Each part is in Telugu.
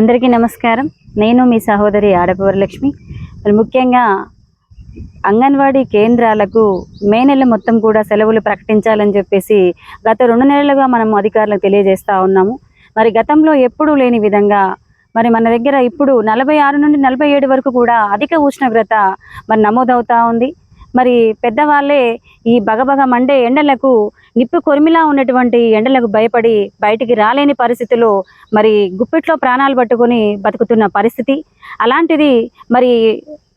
అందరికీ నమస్కారం. నేను మీ సహోదరి ఆడపవరలక్ష్మి. మరి ముఖ్యంగా అంగన్వాడీ కేంద్రాలకు మే నెల మొత్తం కూడా సెలవులు ప్రకటించాలని చెప్పేసి గత రెండు నెలలుగా మనం అధికారులకు తెలియజేస్తూ ఉన్నాము. మరి గతంలో ఎప్పుడూ లేని విధంగా మరి మన దగ్గర ఇప్పుడు నలభై ఆరు నుండి నలభై ఏడు వరకు కూడా అధిక ఉష్ణోగ్రత మరి నమోదవుతూ ఉంది. మరి పెద్దవాళ్ళే ఈ బగబగ మండే ఎండలకు నిప్పు కొరిమిలా ఉన్నటువంటి ఎండలకు భయపడి బయటికి రాలేని పరిస్థితిలో మరి గుప్పిట్లో ప్రాణాలు పట్టుకొని బతుకుతున్న పరిస్థితి. అలాంటిది మరి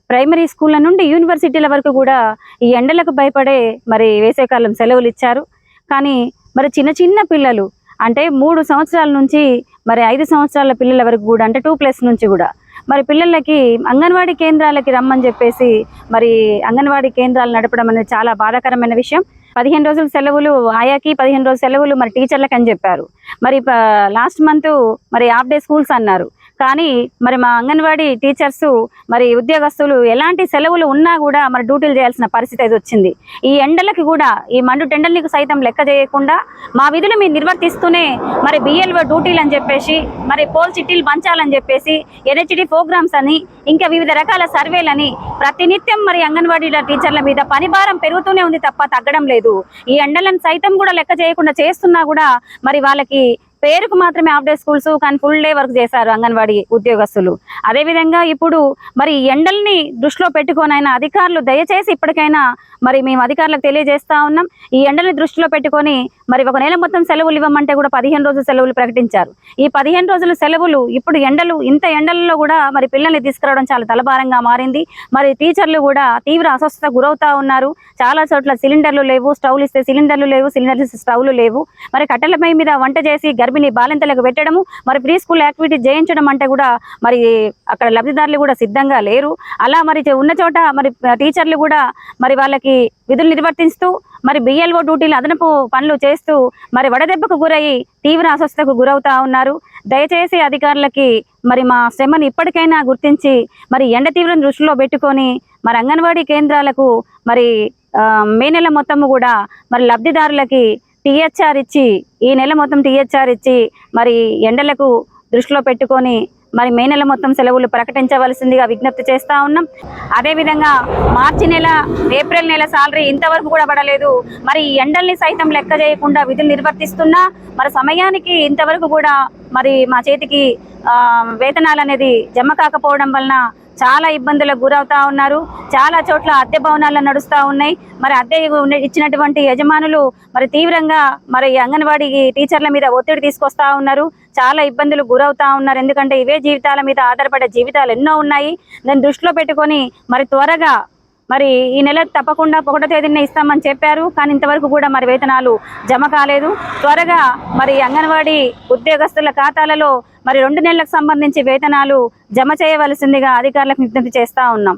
ప్రైమరీ స్కూళ్ళ నుండి యూనివర్సిటీల వరకు కూడా ఈ ఎండలకు భయపడే మరి వేసవికాలం సెలవులు ఇచ్చారు. కానీ మరి చిన్న చిన్న పిల్లలు అంటే మూడు సంవత్సరాల నుంచి మరి ఐదు సంవత్సరాల పిల్లల వరకు కూడా అంటే టూ ప్లస్ నుంచి కూడా మరి పిల్లలకి అంగన్వాడీ కేంద్రాలకి రమ్మని చెప్పేసి మరి అంగన్వాడీ కేంద్రాలు నడపడం అనేది చాలా బాధాకరమైన విషయం. పదిహేను రోజుల సెలవులు ఆయాకి పదిహేను రోజుల సెలవులు మరి టీచర్లకు అని చెప్పారు. మరి లాస్ట్ మంత్ మరి హాఫ్ డే స్కూల్స్ అన్నారు. కానీ మరి మా అంగన్వాడీ టీచర్స్ మరి ఉద్యోగస్తులు ఎలాంటి సెలవులు ఉన్నా కూడా మరి డ్యూటీలు చేయాల్సిన పరిస్థితి అయితే వచ్చింది. ఈ ఎండలకి కూడా ఈ మండు టెండర్లకు సైతం లెక్క చేయకుండా మా విధులు మీరు నిర్వర్తిస్తూనే మరి బిఎల్ఓ డ్యూటీలు అని చెప్పేసి మరి పోల్ చిట్టీలు పంచాలని చెప్పేసి ఎన్హెచ్డి ప్రోగ్రామ్స్ అని ఇంకా వివిధ రకాల సర్వేలని ప్రతినిత్యం మరి అంగన్వాడీల టీచర్ల మీద పని భారం పెరుగుతూనే ఉంది తప్ప తగ్గడం లేదు. ఈ ఎండలను సైతం కూడా లెక్క చేయకుండా చేస్తున్నా కూడా మరి వాళ్ళకి పేరుకు మాత్రమే హాఫ్ డే స్కూల్స్ కానీ ఫుల్ డే వర్క్ చేశారు అంగన్వాడీ ఉద్యోగస్తులు. అదేవిధంగా ఇప్పుడు మరి ఈ ఎండల్ని దృష్టిలో పెట్టుకొనైనా అధికారులు దయచేసి ఇప్పటికైనా మరి మేము అధికారులకు తెలియజేస్తా ఉన్నాం. ఈ ఎండల్ని దృష్టిలో పెట్టుకొని మరి ఒక నెల మొత్తం సెలవులు ఇవ్వమంటే కూడా పదిహేను రోజుల సెలవులు ప్రకటించారు. ఈ పదిహేను రోజుల సెలవులు ఇప్పుడు ఎండలు ఇంత ఎండలలో కూడా మరి పిల్లల్ని తీసుకురావడం చాలా తలభారంగా మారింది. మరి టీచర్లు కూడా తీవ్ర అస్వస్థత గురవుతా ఉన్నారు. చాలా చోట్ల సిలిండర్లు లేవు స్టవ్లు ఇస్తే సిలిండర్లు లేవు సిలిండర్లు స్టవ్లు లేవు. మరి కట్టెలపై మీద వంట చేసి గర్భిణీ బాలింతలకు పెట్టడము మరి ప్రీ స్కూల్ యాక్టివిటీ చేయించడం అంటే కూడా మరి అక్కడ లబ్ధిదారులు కూడా సిద్ధంగా లేరు. అలా మరి ఉన్న చోట మరి టీచర్లు కూడా మరి వాళ్ళకి విధులు నిర్వర్తిస్తూ మరి బిఎల్ఓ డ్యూటీలు అదనపు పనులు చేస్తూ మరి వడదెబ్బకు గురయ్యి తీవ్ర అస్వస్థతకు గురవుతా ఉన్నారు. దయచేసి అధికారులకి మరి మా శ్రమను ఇప్పటికైనా గుర్తించి మరి ఎండ తీవ్రం దృష్టిలో పెట్టుకొని మరి అంగన్వాడీ కేంద్రాలకు మరి మే నెల మొత్తము కూడా మరి లబ్ధిదారులకి టీహెచ్ఆర్ ఇచ్చి ఈ నెల మొత్తం టీహెచ్ఆర్ ఇచ్చి మరి ఎండలకు దృష్టిలో పెట్టుకొని మరి మే నెల మొత్తం సెలవులు ప్రకటించవలసిందిగా విజ్ఞప్తి చేస్తూ ఉన్నాం. అదేవిధంగా మార్చి నెల ఏప్రిల్ నెల సాలరీ ఇంతవరకు కూడా పడలేదు. మరి ఈ ఎండల్ని సైతం లెక్క చేయకుండా విధులు నిర్వర్తిస్తున్నా మరి సమయానికి ఇంతవరకు కూడా మరి మా చేతికి వేతనాలు అనేది జమ కాకపోవడం వలన చాలా ఇబ్బందులకు గురవుతా ఉన్నారు. చాలా చోట్ల అద్దె భవనాలు నడుస్తూ ఉన్నాయి. మరి అద్దె ఇచ్చినటువంటి యజమానులు మరి తీవ్రంగా మరి అంగన్వాడీ టీచర్ల మీద ఒత్తిడి తీసుకొస్తా ఉన్నారు. చాలా ఇబ్బందులు గురవుతా ఉన్నారు. ఎందుకంటే ఇవే జీవితాల మీద ఆధారపడే జీవితాలు ఎన్నో ఉన్నాయి. దాన్ని దృష్టిలో పెట్టుకొని మరి త్వరగా మరి ఈ నెల తప్పకుండా ఒకటో తేదీన ఇస్తామని చెప్పారు కానీ ఇంతవరకు కూడా మరి వేతనాలు జమ కాలేదు. త్వరగా మరి అంగన్వాడీ ఉద్యోగస్తుల ఖాతాలలో మరి రెండు నెలలకు సంబంధించి వేతనాలు జమ చేయవలసిందిగా అధికారులకు విజ్ఞప్తి చేస్తా ఉన్నాం.